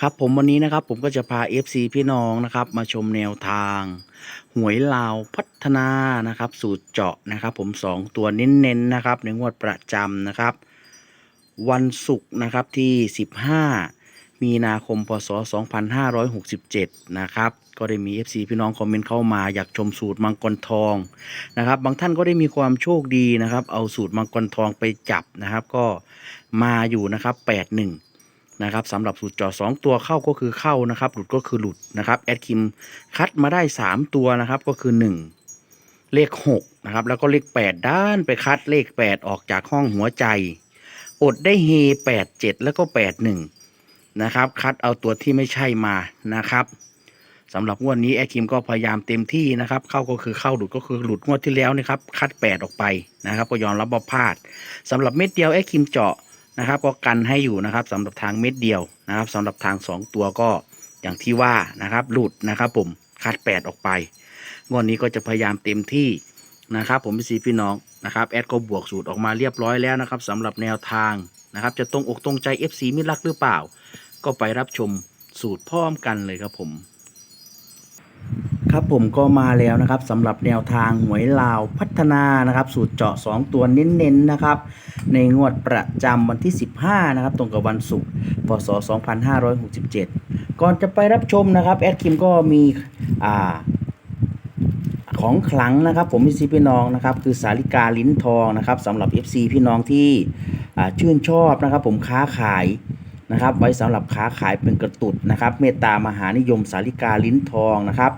ครับผมวันนี้นะครับผมก็จะพา FC พี่น้องนะครับมาชมแนวทาง หวยลาวพัฒนานะครับ สูตรเจาะนะครับ ผม 2 ตัวเน้นๆนะครับ ในงวดประจำนะครับ วันศุกร์นะครับที่ 15 มีนาคมพศ 2567 นะครับ ก็ได้มี FC พี่น้องคอมเมนต์เข้ามาอยากชมสูตรมังกรทองนะครับ บางท่านก็ได้มีความโชคดีนะครับ เอาสูตรมังกรทองไปจับนะครับ ก็มาอยู่นะครับ 81 นะครับสำหรับสูตรเจอสองตัวเข้าก็คือเข้านะครับ หลุดก็คือหลุดนะครับแอดคิมคัดมาได้ 3 ตัวนะครับก็คือ 1 เลข6นะครับแล้วก็เลข 8 ด้านไปคัดเลข 8 ออกจากห้องหัวใจ อดได้เฮ87 แล้วก็ 81นะครับคัดเอาตัวที่ไม่ใช่มานะครับสำหรับงวดนี้แอดคิมก็พยายามเต็มที่นะครับ เข้าก็คือเข้าหลุดก็คือหลุดงวดที่แล้วนะครับคัด 8 ออกไปนะครับก็ยอมรับว่าพลาดสำหรับเม็ดเดียวแอดคิมเจาะ นะครับ ก็กันให้อยู่นะครับสำหรับทางเม็ดเดียวนะครับสำหรับทาง 2 ตัวก็อย่างที่ว่านะครับ หลุดนะครับ ผมคัด 8 ออกไปงวดนี้ก็จะพยายามเต็มที่นะครับ ผมพี่ซีพี่น้องนะครับแอดก็บวกสูตรออกมาเรียบร้อยแล้วนะครับสำหรับแนวทางนะครับ จะตรงอกตรงใจ FC มิตรรักหรือเปล่า ก็ไปรับชมสูตรพร้อมกันเลยครับผม ครับผมก็มาแล้วนะครับสำหรับแนวทางหวยลาวพัฒนานะครับ สูตรเจาะ 2 ตัวเน้นๆนะครับ ในงวดประจำวันที่ 15 นะครับ ตรงกับวันศุกร์พศ 2567 ก่อนจะไปรับชมนะครับ แอดคิมก็มีอ่าของขลังนะครับ ผมพี่ซีพี่น้องนะครับ คือสาลิกาลิ้นทองนะครับสำหรับ FC พี่น้องที่ชื่นชอบนะครับ ผมค้าขาย นะครับ ไว้สำหรับค้าขายเป็นกระตุดนะครับ เมตตามหานิยมสาลิกาลิ้นทองนะครับ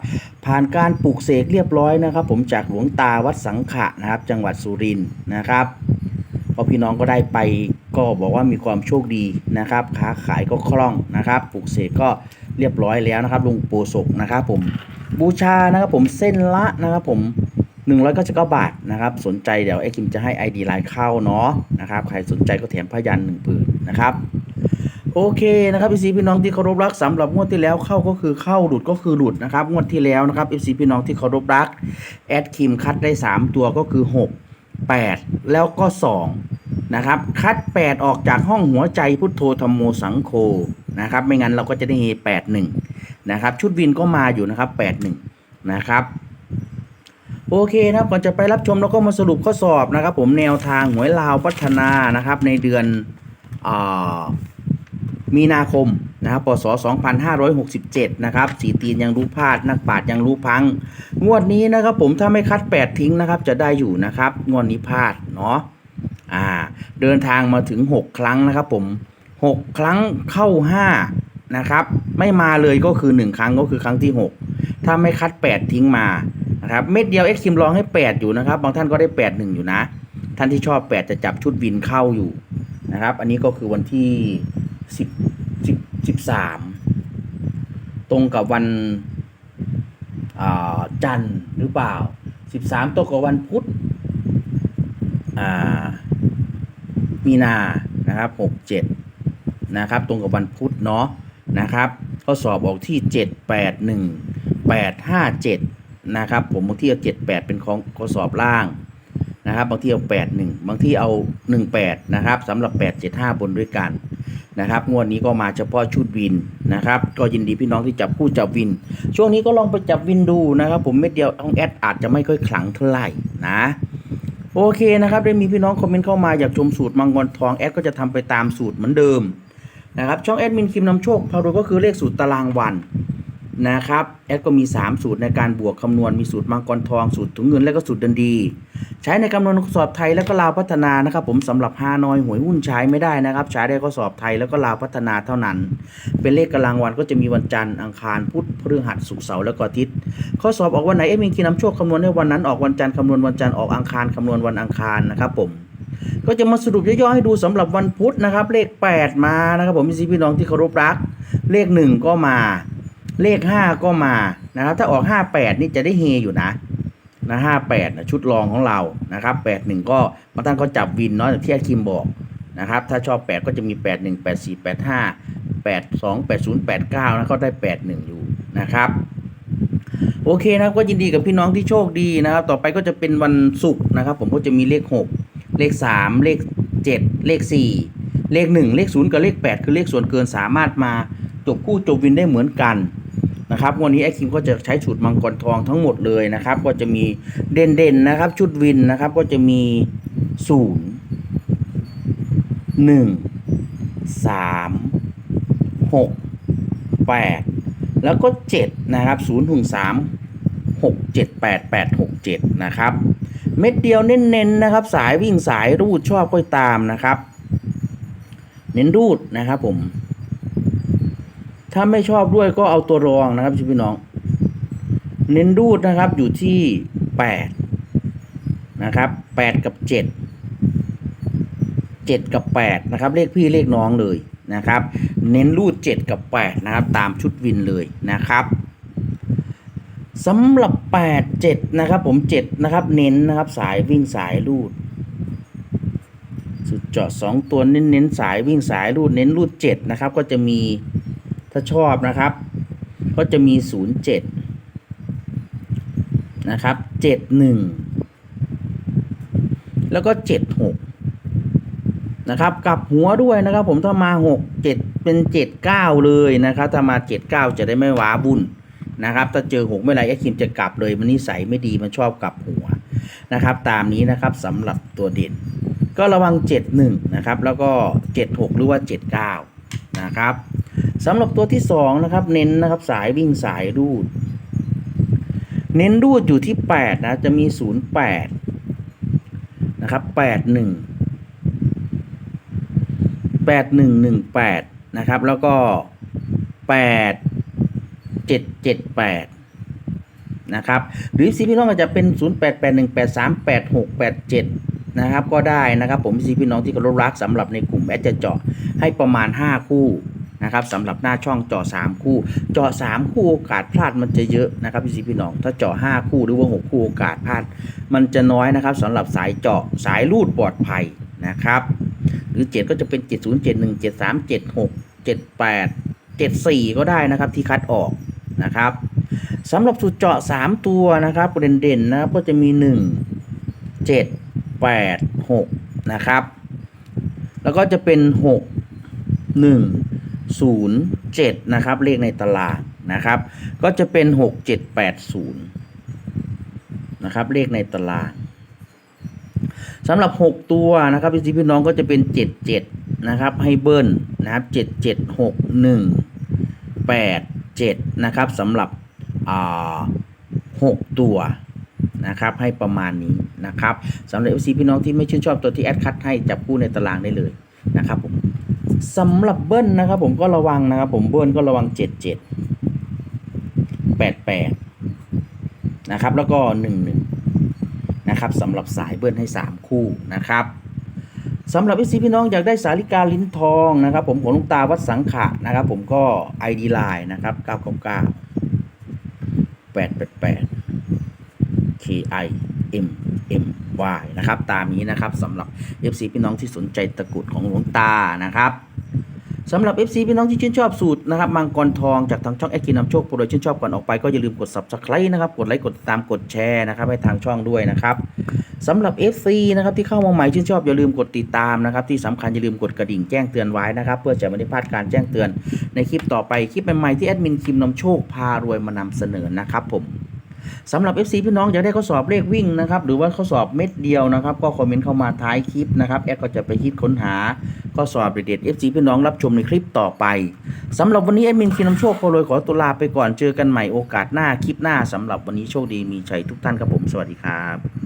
ผ่านการปลูกเสกเรียบร้อยนะครับ ผมจากหลวงตาวัดสังขะนะครับ จังหวัดสุรินทร์นะครับพอพี่น้องก็ได้ไปก็บอกว่ามีความโชคดีนะครับ ค้าขายก็คล่องนะครับ ปลูกเสกก็เรียบร้อยแล้วนะครับลุงโปศกนะครับ ผมบูชานะครับผมเส้นละนะครับผม199 บาทนะครับ สนใจเดี๋ยวไอ้คิมจะให้ ID ไลน์เข้าเนาะนะครับ ใครสนใจก็แถมพยันหนึ่งผืนนะครับ โอเคนะครับพี่ซีพี่น้องที่เคารพรักสำหรับงวดที่แล้วเข้าก็คือเข้าหลุดก็คือหลุดนะครับงวดที่แล้วนะครับพี่ซีพี่น้องที่เคารพรักแอดคิมคัดได้ 3 ตัวก็คือ 6 8 แล้วก็ 2 นะครับ คัด 8 ออกจากห้องหัวใจพุทโธธรรมโมสังโฆนะครับไม่งั้นเราก็จะได้เฮ8 1นะครับชุดวินก็มาอยู่นะครับ 8 1 นะครับโอเคนะครับก่อนจะไปรับชมเราก็มาสรุปข้อสอบนะครับ ผมแนวทางหวยลาวพัฒนานะครับในเดือนอ่า มีนาคมนะครับพศ 2567 นะครับสีตีนยังรู้พลาด นักปราดยังรู้พัง งวดนี้นะครับผมถ้าไม่คัด 8 ทิ้งนะครับ จะได้อยู่นะครับ งวดนี้พลาดเนาะอ่า เดินทางมาถึง 6 ครั้งนะครับผม 6 ครั้งเข้า 5 นะครับ ไม่มาเลยก็คือ 1 ครั้งก็คือครั้งที่ 6 ถ้าไม่คัด 8 ทิ้งมานะครับเม็ดเดียวเอ็กคิมลองให้ 8 อยู่นะครับ บางท่านก็ได้ 8 1 อยู่นะ ท่านที่ชอบ 8 จะจับชุดวินเข้าอยู่นะครับ อันนี้ก็คือวันที่ สิบสิบสิบสามตรงกับวันอ่าจันทร์หรือเปล่าสิบสามตรงกับวันพุธอ่ามีนานะครับหกเจ็ดนะครับ ตรงกับวันพุธเนาะนะครับข้อสอบออกที่เจ็ดแปดหนึ่งแปดห้าเจ็ดนะครับ ผมบางที่เอาเจ็ดแปดเป็นของข้อสอบล่าง นะครับบางที่เอา 8 1 บางที่เอา 1 8 นะครับสำหรับ 8 7 5 บนด้วยกันนะครับงวดนี้ก็มาเฉพาะชุดวินนะครับ ก็ยินดีพี่น้องที่จับคู่จับวิน ช่วงนี้ก็ลองไปจับวินดูนะครับ ผมเม็ดเดียวต้องแอดอาจจะไม่ค่อยขลังเท่าไหร่นะโอเคนะครับได้มีพี่น้องคอมเมนต์เข้ามาอยากชมสูตรมังกรทองแอดก็จะทำไปตามสูตรเหมือนเดิมนะครับช่องแอดมินคิมนำโชคพาดูก็คือเลขสูตรตารางวัน นะครับแอดก็มี 3 สูตรในการบวกคำนวณมีสูตรมังกรทองสูตรถุงเงินและก็สูตรดันดี ใช้ในคำนวณข้อสอบไทยแล้วก็ลาวพัฒนานะครับ ผมสำหรับฮานอยหวยหุ้นใช้ไม่ได้นะครับ ใช้ได้ข้อสอบไทยแล้วก็ลาวพัฒนาเท่านั้น เป็นเลขกลังวันก็จะมีวันจันทร์อังคารพุธพฤหัสศุกร์เสาร์แล้วก็อาทิตย์ข้อสอบออกวันไหนเอ็มมีคีนำโชคคำนวณให้วันนั้นออกวันจันทร์คำนวณวันจันทร์ออกอังคารคำนวณวันอังคารนะครับผมก็จะมาสรุปย่อๆให้ดูสำหรับวันพุธนะครับ เลข 8 มานะครับผมพี่พี่น้องที่เคารพรัก เลข 1 ก็มา เลข5ก็มานะครับ ถ้าออก58นี่จะได้เฮอยู่นะนะ58นะชุดรองของเรานะครับ81ก็บางท่านก็จับวินเนาะอย่างที่อาคิมบอกนะครับ ถ้าชอบ8ก็จะมี81 84 85 82 80 89นะก็ได้81อยู่นะครับโอเคนะครับก็ยินดีกับพี่น้องที่โชคดีนะครับ ต่อไปก็จะเป็นวันศุกร์นะครับ ผมก็จะมีเลข 6 เลข 3 เลข 7 เลข 4 เลข 1 เลข 0 กับเลข 8 คือเลขส่วนเกินสามารถมาจบคู่จบวินได้เหมือนกัน นะครับวันนี้ไอคิมก็จะใช้ชุดมังกรทองทั้งหมดเลยนะครับ ก็จะมีเด่นๆนะครับ ชุดวินนะครับก็จะมี0 1 3 6 8แปดแล้วก็7นะครับ0ถึง3 6 7 8 8 6 7นะครับ เม็ดเดียวเน้นๆนะครับ สายวิ่งสายรูดชอบก็ตามนะครับ เน้นรูดนะครับผม ถ้าไม่ชอบด้วยก็เอาตัวรองนะครับพี่น้อง เน้นรูดนะครับอยู่ที่8นะครับ8กับ7 7กับ8นะครับ เลขพี่เลขน้องเลยนะครับ เน้นรูด7กับ8นะครับ ตามชุดวินเลยนะครับสำหรับ 8 7 นะครับ ผม 7 นะครับ เน้นนะครับ สายวิ่งสายรูด สุดเจาะ2ตัวเน้นเน้นสายวิ่งสายรูด เน้นรูด 7 นะครับ ก็จะมี ถ้าชอบนะครับ ก็จะมี 0 7 นะครับ 7 1 แล้วก็ 7 6 นะครับกลับหัวด้วยนะครับ ผมถ้ามา 6 7 เป็น 7 9 เลยนะครับถ้ามา 7 9 จะได้ไม่ว้าบุญนะครับถ้าเจอ6ไม่ไรไอ้คิมจะกลับเลยมันนิสัยไม่ดีมันชอบกลับหัวนะครับ ตามนี้นะครับสำหรับตัวเด่น ก็ระวัง 7 1 นะครับ แล้วก็ 7 6 หรือว่า 7 9 นะครับ สำหรับตัวที่2นะครับเน้นนะครับสายวิ่งสายรูด เน้นรูดอยู่ที่8นะจะมี 0 8 นะครับ 8 1แปดหนึ่งหนึ่งแปดนะครับ แล้วก็แปดเจ็ดเจ็ดแปดนะครับ หรือซีพี่น้องอาจจะเป็นศูนย์แปดแปดหนึ่งแปดสามแปดหกแปดเจ็ดนะครับก็ได้นะครับผมซีพี่น้องที่เคารพรักสำหรับในกลุ่มแอดจะเจาะให้ประมาณห้าคู่ นะครับสำหรับหน้าช่องเจาะสามคู่เจาะสามคู่โอกาสพลาดมันจะเยอะนะครับพี่ซีพี่น้อง ถ้าเจาะห้าคู่หรือว่าหกคู่โอกาสพลาด มันจะน้อยนะครับสำหรับสายเจาะสายรูดปลอดภัยนะครับ หรือ 7 ก็จะเป็น 70 71 73 76 78 74 ก็ได้นะครับที่คัดออกนะครับสำหรับสูตรเจาะ 3 ตัวนะครับเด่นๆนะครับก็จะมี 1 7 8 6นะครับแล้วก็จะเป็น 6 1 0 7 นะครับ เลขในตารางนะครับ ก็จะเป็น 6 7 8 0 นะครับ เลขในตารางสำหรับ 6 ตัวนะครับพี่พี่น้องก็จะเป็น 7 7 นะครับ ให้เบิ้ลนะครับ 7 7 6 1 8 7 นะครับสำหรับอ่า6ตัวนะครับให้ประมาณนี้นะครับสำหรับ FC พี่น้องที่ไม่ชื่นชอบตัวที่แอดคัดให้จับคู่ในตารางได้เลยนะครับผม สำหรับเบิ้ลนะครับ ผมก็ระวังนะครับ ผมเบิ้ลก็ระวัง7 7 8 8นะครับ แล้วก็1 1นะครับสำหรับสายเบิ้ลให้3คู่นะครับสำหรับพี่ซีพี่น้องอยากได้สาลิกาลิ้นทองนะครับ ผมของลุงตาวัดสังขะนะครับ ผมก็ ID Line นะครับ999 888 KI M M Y นะครับ ตามนี้นะครับสำหรับ FC พี่น้องที่สนใจตะกรุดของหลวงตานะครับ สำหรับ FC พี่น้องที่ชื่นชอบสูตรนะครับมังกรทองจากทางช่องแอคกินนำโชคโปรดยชื่นชอบก่อนออกไปก็อย่าลืมกด Subscribe นะครับกดไลค์กดติดตามกดแชร์นะครับให้ทางช่องด้วยนะครับสำหรับ FC นะครับที่เข้ามาใหม่ชื่นชอบอย่าลืมกดติดตามนะครับที่สำคัญอย่าลืมกดกระดิ่งแจ้งเตือนไว้นะครับเพื่อจะไม่ได้พลาดการแจ้งเตือนในคลิปต่อไปคลิปใหม่ๆที่แอดมินคิมนำโชคพารวยมานำเสนอนะครับผม สำหรับ FC พี่น้องอยากได้ข้อสอบเลขวิ่งนะครับหรือว่าข้อสอบเม็ดเดียวนะครับ ก็คอมเมนต์เข้ามาท้ายคลิปนะครับแอดก็จะไปคิดค้นหาข้อสอบเด็ดๆ FC พี่น้องรับชมในคลิปต่อไปสำหรับวันนี้แอดมินคินนำโชคโปรยขอตัวลาไปก่อนเจอกันใหม่โอกาสหน้าคลิปหน้าสำหรับวันนี้โชคดีมีชัยทุกท่านครับผมสวัสดีครับ